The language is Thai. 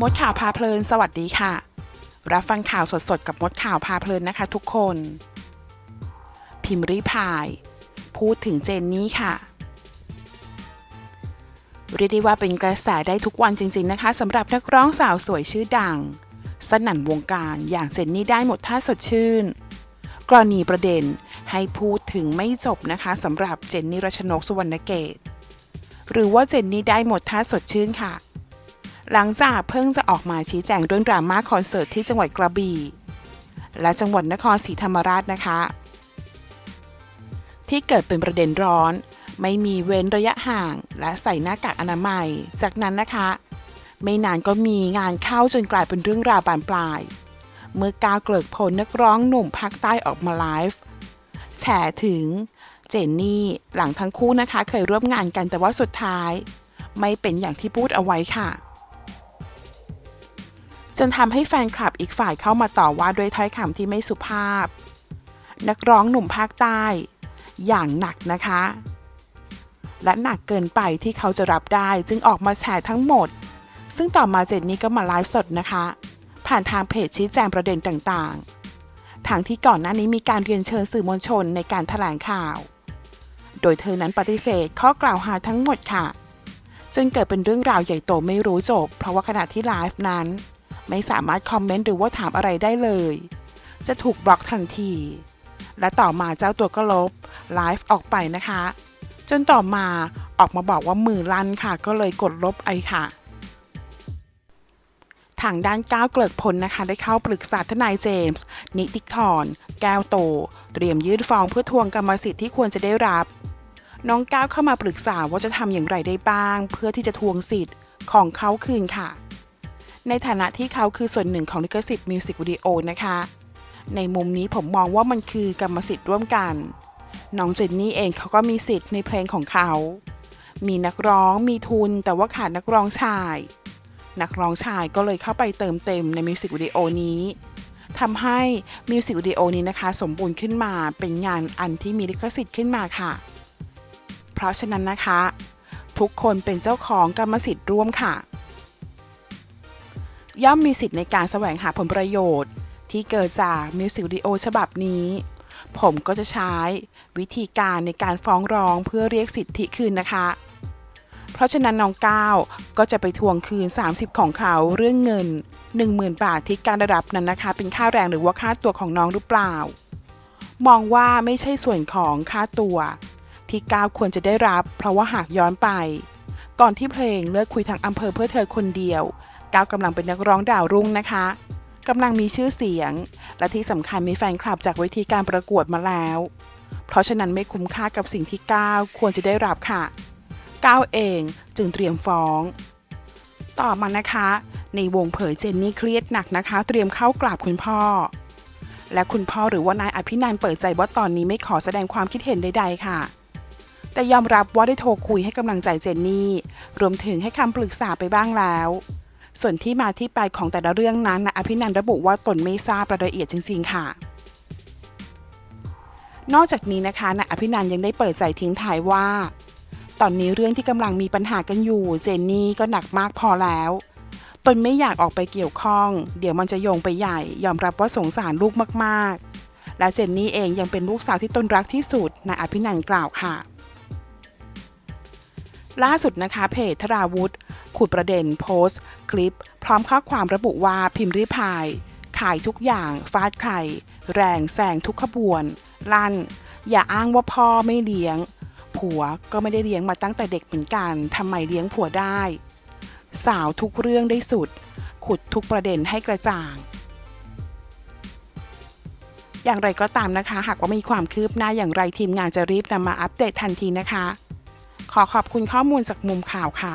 มดข่าวพาเพลิน สวัสดีค่ะ รับฟังข่าวสดๆ กับมดข่าวพาเพลินนะคะทุกคน พิมพ์รีพาย พูดถึงเจนนี่ค่ะ เรียกได้ว่าเป็นกระแสได้ทุกวันจริง ๆนะคะสำหรับนักร้องสาวสวยชื่อดัง สนั่นวงการอย่างเจนนี่ได้หมดท่าสดชื่น กรณีประเด็นให้พูดถึงไม่จบนะคะสำหรับเจนนี่รัชนกสุวรรณเกต หรือว่าเจนนี่ได้หมดท่าสดชื่นค่ะ หลังจากเพิ่งจะออกมาชี้แจงเรื่องดราม่าคอนเสิร์ตที่จังหวัดกระบี่และจังหวัดนครศรีธรรมราชนะคะ ที่เกิดเป็นประเด็นร้อน ไม่มีเว้นระยะห่างและใส่หน้ากากอนามัย จากนั้นนะคะ ไม่นานก็มีงานเข้าจนกลายเป็นเรื่องราวบานปลาย เมื่อกาวเกลิกพลนักร้องหนุ่มภาคใต้ออกมาไลฟ์แฉถึงเจนนี่หลังทั้งคู่นะคะ เคยร่วมงานกันแต่ว่าสุดท้าย ไม่เป็นอย่างที่พูดเอาไว้ค่ะ จนทำให้แฟนคลับอีกฝ่ายเข้ามาต่อว่าด้วยถ้อยคำที่ไม่สุภาพ นักร้องหนุ่มภาคใต้ อย่างหนักนะคะ และหนักเกินไปที่เขาจะรับได้จึงออกมาแฉทั้งหมด ซึ่งต่อมาเจนนี่ก็มาไลฟ์สดนะคะ ผ่านทางเพจชี้แจงประเด็นต่างๆทางที่ก่อนหน้านี้มีการเรียนเชิญสื่อมวลชนในการแถลงข่าว โดยเธอนั้นปฏิเสธข้อกล่าวหาทั้งหมดค่ะจนเกิดเป็นเรื่องราวใหญ่โตไม่รู้จบ เพราะว่าขณะที่ไลฟ์นั้น ไม่สามารถคอมเมนต์หรือว่าถามอะไรได้เลย จะถูกบล็อกทันที และต่อมาเจ้าตัวก็ลบไลฟ์ออกไปนะคะ จนต่อมาออกมาบอกว่ามือลั่นค่ะ ก็เลยกดลบไอค่ะ ทางด้านก้าวเกลิกพลนะคะ ได้เข้าปรึกษาทนายเจมส์ นิติธรแก้วโต เตรียมยื่นฟ้องเพื่อทวงกรรมสิทธิ์ที่ควรจะได้รับ น้องก้าวเข้ามาปรึกษาว่าจะทำอย่างไรได้บ้าง เพื่อที่จะทวงสิทธิ์ของเขาคืนค่ะ ในฐานะที่เขาคือส่วนหนึ่งของลิขสิทธิ์มิวสิกวิดีโอนะคะ ในมุมนี้ผมมองว่ามันคือกรรมสิทธิ์ร่วมกันน้องเจนนี่เองเขาก็มีสิทธิ์ในเพลงของเขา มีนักร้องมีทุนแต่ว่าขาดนักร้องชาย นักร้องชายก็เลยเข้าไปเติมเต็มในมิวสิกวิดีโอนี้ทำให้มิวสิกวิดีโอนี้นะคะ สมบูรณ์ขึ้นมาเป็นงานอันที่มีลิขสิทธิ์ขึ้นมาค่ะ เพราะฉะนั้นนะคะ ทุกคนเป็นเจ้าของกรรมสิทธิ์ร่วมค่ะ ย่อมมีสิทธิ์ในการแสวงหาผลประโยชน์ ที่เกิดจากมิวสิกวิดีโอฉบับนี้ ผมก็จะใช้วิธีการในการฟ้องร้องเพื่อเรียกสิทธิคืนนะคะ เพราะฉะนั้นน้องก้าวก็จะไปทวงคืน 30 ของเขาเรื่องเงิน 10,000 บาทที่การได้รับนั้นนะคะ เป็นค่าแรงหรือว่าค่าตัวของน้องหรือเปล่า มองว่าไม่ใช่ส่วนของค่าตัว ที่ก้าวควรจะได้รับ เพราะว่าหากย้อนไป ก่อนที่เพลงเลิกคุยทางอำเภอเพื่อเธอคนเดียว ก้าวกำลังเป็นนักร้องดาวรุ่งนะคะกำลังมีชื่อเสียง และที่สำคัญมีแฟนคลับจากเวทีการประกวดมาแล้ว เพราะฉะนั้นไม่คุ้มค่ากับสิ่งที่ก้าวควรจะได้รับค่ะก้าวเองจึงเตรียมฟ้อง ต่อมานะคะ ในวงเผยเจนนี่เครียดหนักนะคะ เตรียมเข้ากราบคุณพ่อ และคุณพ่อหรือว่านายอภินันเปิดใจว่าตอนนี้ไม่ขอแสดงความคิดเห็นใดๆค่ะ แต่ยอมรับว่าได้โทรคุยให้กำลังใจเจนนี่ รวมถึงให้คำปรึกษาไปบ้างแล้ว ส่วนที่มาที่ไปของแต่ละเรื่องนั้นนายอภินันระบุว่าตนไม่ทราบรายละเอียดจริง ๆ ค่ะ นอกจากนี้นะคะนายอภินันยังได้เปิดใจทิ้งท้ายว่า ตอนนี้เรื่องที่กำลังมีปัญหากันอยู่ เจนนี่ก็หนักมากพอแล้ว ตนไม่อยากออกไปเกี่ยวข้อง เดี๋ยวมันจะโยงไปใหญ่ ยอมรับว่าสงสารลูกมากๆ และเจนนี่เองยังเป็นลูกสาวที่ตนรักที่สุดนายอภินันกล่าวค่ะล่าสุดนะคะเพจธราวุธ ขุดประเด็นโพสต์ คลิป พร้อมข้อความระบุว่าพิมพ์ริพาย ขายทุกอย่างฟาดไข่แรงแซงทุกขบวน ลั่น อย่าอ้างว่าพ่อไม่เลี้ยง ผัวก็ไม่ได้เลี้ยงมาตั้งแต่เด็กเหมือนกันทำไมเลี้ยงผัวได้ สาวทุกเรื่องได้สุด ขุดทุกประเด็นให้กระจ่างอย่างไรก็ตามนะคะ หากว่ามีความคืบหน้าอย่างไรทีมงานจะรีบนำมาอัปเดตทันทีนะคะ ขอขอบคุณข้อมูลจากมุมข่าวค่ะ